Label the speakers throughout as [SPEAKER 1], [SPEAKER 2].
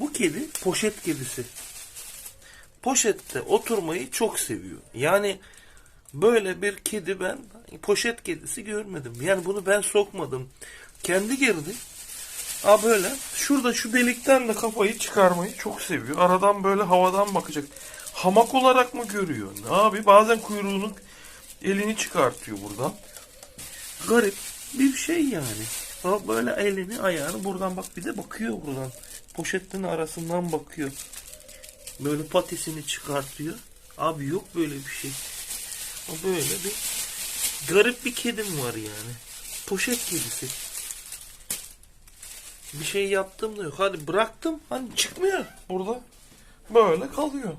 [SPEAKER 1] Bu kedi poşet kedisi. Poşette oturmayı çok seviyor. Yani böyle bir kedi ben poşet kedisi görmedim. Yani bunu ben sokmadım. Kendi girdi. Aa böyle. Şurada şu delikten de kafayı çıkarmayı çok seviyor. Aradan böyle havadan bakacak. Hamak olarak mı görüyor? Ne abi bazen kuyruğunu elini çıkartıyor buradan. Garip bir şey yani. Ama böyle elini ayağını buradan bak bir de bakıyor buradan. Poşetin arasından bakıyor. Böyle patisini çıkartıyor. Abi yok böyle bir şey. O böyle bir garip bir kedim var yani. Poşet kedisi. Bir şey yaptım da yok. Hadi bıraktım. Hani çıkmıyor burada. Böyle kalıyor.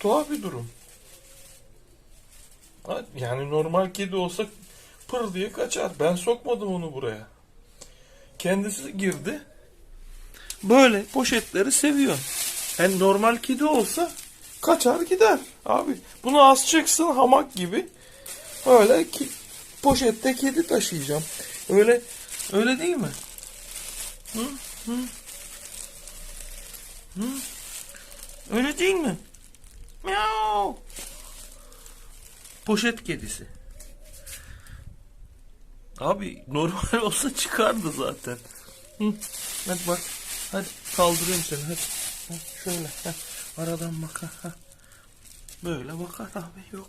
[SPEAKER 1] Tuhaf bir durum. Yani normal kedi olsa pır diye kaçar. Ben sokmadım onu buraya. Kendisi girdi. Böyle poşetleri seviyor. Yani normal kedi olsa kaçar gider. Abi bunu asacaksın hamak gibi. Öyle ki poşette kedi taşıyacağım. Öyle öyle değil mi? Hı? Hı? Hı? Öyle değil mi? Miau. Poşet kedisi. Abi normal olsa çıkardı zaten. Hı. Hadi bak. Hadi kaldırıyorum seni. Hadi. Ha, şöyle. Ha. Aradan bak. Ha. ha. Böyle bakar abi yok.